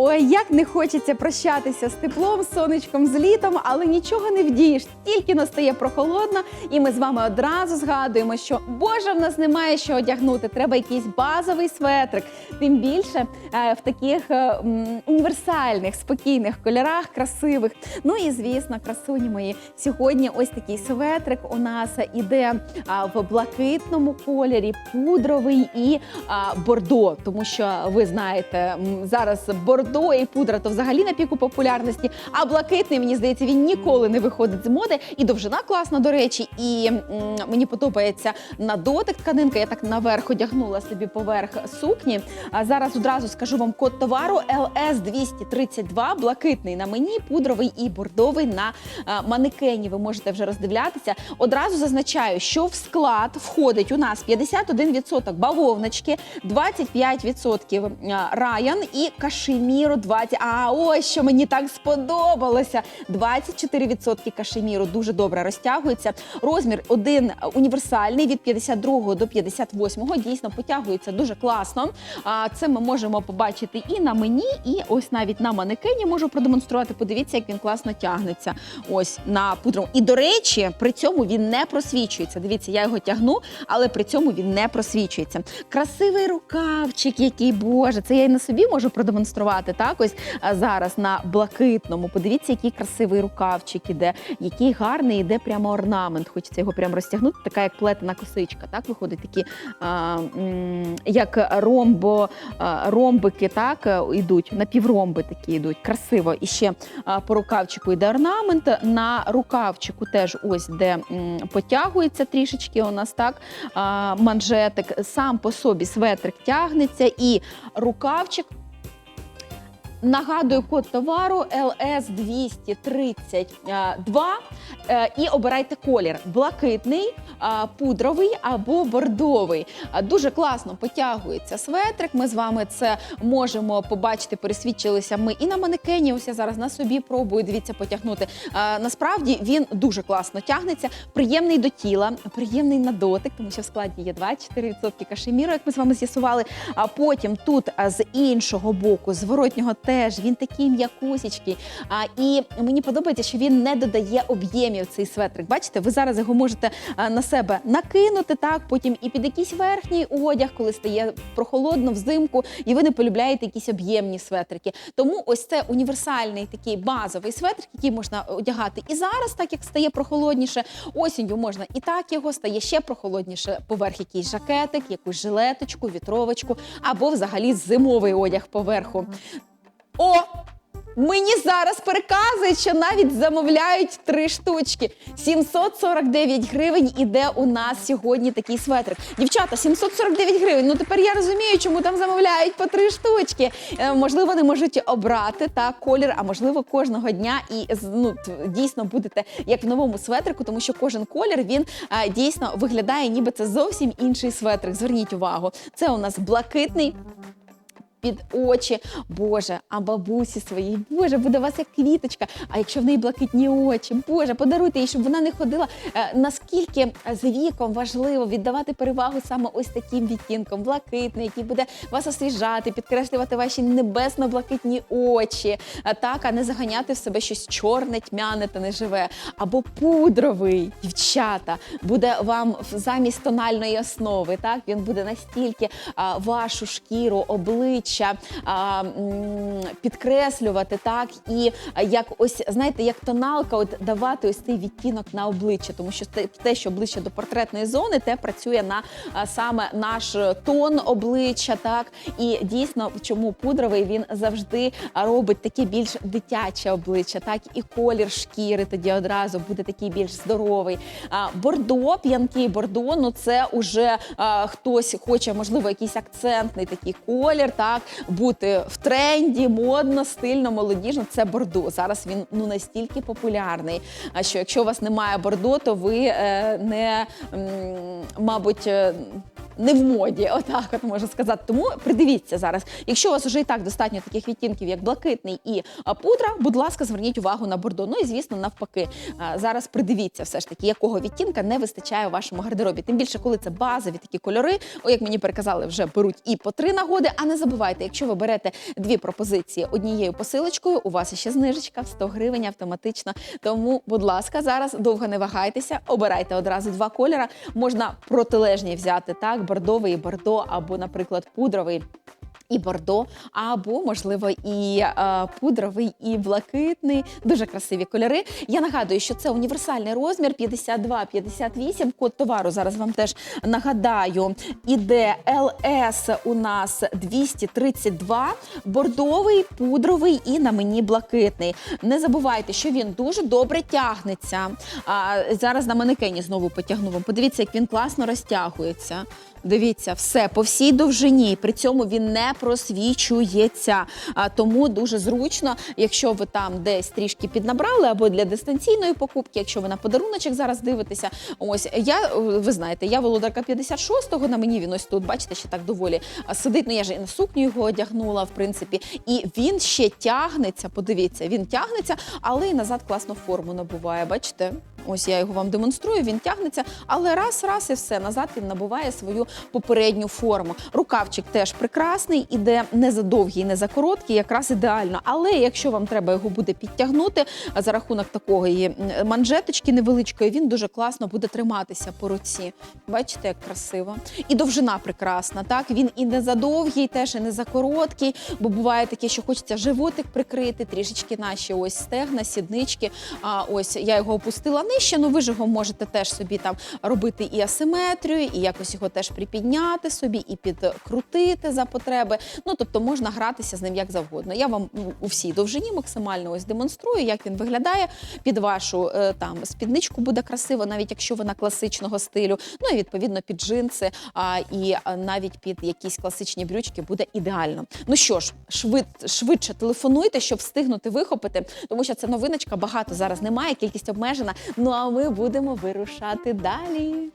Ой, як не хочеться прощатися з теплом, сонечком, з літом, але нічого не вдієш. Тільки настає прохолодно, і ми з вами одразу згадуємо, що Боже, в нас немає що одягнути. Треба якийсь базовий светрик. Тим більше е, в таких е, універсальних, спокійних кольорах, красивих. Ну і звісно, красуні мої. Сьогодні ось такий светрик у нас іде в блакитному кольорі, пудровий і бордо. Тому що ви знаєте, зараз бордо і пудра то взагалі на піку популярності. А блакитний, мені здається, він ніколи не виходить з моди. І довжина класна, до речі, і мені подобається на дотик тканинка. Я так наверх одягнула собі поверх сукні. А зараз одразу скажу вам код товару LS 232 блакитний на мені, пудровий і бордовий на манекені. Ви можете вже роздивлятися. Одразу зазначаю, що в склад входить у нас 51% бавовночки, 25% раян і кашеміру 20. А ось що мені так сподобалося. 24% кашеміру дуже добре розтягується. Розмір один універсальний від 52 до 58 дійсно потягується дуже класно. А це ми можемо побачити і на мені, і ось навіть на манекені можу продемонструвати. Подивіться, як він класно тягнеться. Ось на пудру. І до речі, при цьому він не просвічується. Дивіться, я його тягну, але при цьому він не просвічується. Красивий рукавчик, який боже, це я і на собі можу продемонструвати. Так, ось зараз на блакитному. Подивіться, який красивий рукавчик іде, який гарний іде прямо орнамент. Хочеться його прямо розтягнути, така як плетена косичка. Так виходить такі а, як ромбо, ромбики, так е, йдуть, напівромби такі йдуть. Красиво. І ще по рукавчику йде орнамент. На рукавчику теж ось де потягується трішечки. У нас так манжетик. Сам по собі светрик тягнеться і рукавчик. Нагадую код товару LS 232 Е, і обирайте колір: блакитний, пудровий або бордовий. Дуже класно потягується светрик. Ми з вами це можемо побачити. Пересвідчилися ми і на манекені. Ось я зараз на собі пробую. Дивіться, потягнути. Насправді він дуже класно тягнеться, приємний до тіла, приємний на дотик, тому що в складі є 24% кашеміру, як ми з вами з'ясували. А потім тут з іншого боку, зворотнього теж він такий м'якусічкий. А, І мені подобається, що він не додає об'ємів цей светрик. Бачите, ви зараз його можете на себе накинути, так потім і під якийсь верхній одяг, коли стає прохолодно взимку, і ви не полюбляєте якісь об'ємні светрики. Тому ось це універсальний такий базовий светрик, який можна одягати і зараз, так як стає прохолодніше. Осінню можна і так його стає ще прохолодніше. Поверх якийсь жакетик, якусь жилеточку, вітровочку або взагалі зимовий одяг поверху. О! Мені зараз переказують, що навіть замовляють три штучки. 749 гривень іде у нас сьогодні такий светрик. Дівчата, 749 гривень. Ну тепер я розумію, чому там замовляють по три штучки. Е, можливо, не можуть обрати та колір, а можливо, кожного дня і ну, дійсно будете як в новому светрику, тому що кожен колір він е, дійсно виглядає, ніби це зовсім інший светрик. Зверніть увагу, це у нас блакитний під очі. Боже, а бабусі своїй, Боже, буде у вас як квіточка. А якщо в неї блакитні очі, Боже, подаруйте їй, щоб вона не ходила. Е, Наскільки з віком важливо віддавати перевагу саме ось таким відтінком, блакитний, який буде вас освіжати, підкреслювати ваші небесно-блакитні очі, так, а не заганяти в себе щось чорне, тьмяне та неживе. Або пудровий, дівчата, буде вам замість тональної основи. Так, він буде настільки вашу шкіру, обличчя а, м, підкреслювати, так? І як ось знаєте, як тоналка, от давати ось цей відтінок на обличчя, тому що те, що ближче до портретної зони, те працює на а, саме наш тон обличчя, так? І дійсно, чому пудровий він завжди робить таке більш дитяче обличчя, так? І колір шкіри тоді одразу буде такий більш здоровий. А, бордо, п'янкий бордо, ну це уже а, хтось хоче, можливо, якийсь акцентний такий колір, так бути в тренді, модно, стильно, молодіжно. Це бордо. Зараз він ну настільки популярний. А що якщо у вас немає бордо, то ви е, не мабуть. е, не в моді, отак от можу сказати. Тому придивіться зараз. Якщо у вас вже і так достатньо таких відтінків, як блакитний і пудра, будь ласка, зверніть увагу на бордо. Ну і звісно, навпаки, зараз придивіться все ж таки, якого відтінка не вистачає у вашому гардеробі. Тим більше, коли це базові такі кольори, о, як мені переказали, вже беруть і по три нагоди. А не забувайте. Забувайте, якщо ви берете дві пропозиції однією посилочкою, у вас ще знижечка в 100 гривень автоматично. Тому, будь ласка, зараз довго не вагайтеся, обирайте одразу два кольори. Можна протилежні взяти так, бордовий бордо, або, наприклад, пудровий. І бордо, або можливо і е, пудровий, і блакитний. Дуже красиві кольори. Я нагадую, що це універсальний розмір 52-58. Код товару зараз вам теж нагадаю. Іде ЛС у нас 232, бордовий, пудровий і на мені блакитний. Не забувайте, що він дуже добре тягнеться. А, зараз на манекені знову потягну вам. Подивіться, як він класно розтягується. Дивіться, все по всій довжині. При цьому він не просвічується. Тому дуже зручно, якщо ви там десь трішки піднабрали, або для дистанційної покупки, якщо ви на подаруночок зараз дивитеся. Ось я е, ви знаєте, я володарка 56-го, на мені він ось тут, бачите, ще так доволі сидить. Ну я ж і на сукню його одягнула, в принципі, і він ще тягнеться. Подивіться, він тягнеться, але і назад класно форму набуває. Бачите? Ось я його вам демонструю, він тягнеться, але раз, раз і все, назад він набуває свою попередню форму. Рукавчик теж прекрасний, іде не за довгий, не за короткий, якраз ідеально. Але якщо вам треба його буде підтягнути за рахунок такої манжеточки невеличкої, він дуже класно буде триматися по руці. Бачите, як красиво. І довжина прекрасна. Так він і не за довгий, теж і не за короткий, бо буває таке, що хочеться животик прикрити, трішечки наші ось стегна, сіднички. А ось я його опустила нижче. Ну ви ж його можете теж собі там робити і асиметрію, і якось його теж припідняти собі, і підкрутити за потреби. Ну тобто можна гратися з ним як завгодно. Я вам ну, у всій довжині максимально ось демонструю, як він виглядає. Під вашу е, там спідничку буде красиво, навіть якщо вона класичного стилю. Ну і відповідно під джинси, а і навіть під якісь класичні брючки буде ідеально. Ну що ж, швид, швидше телефонуйте, щоб встигнути вихопити, тому що це новиночка багато зараз немає, кількість обмежена. Ну а ми будемо вирушати далі.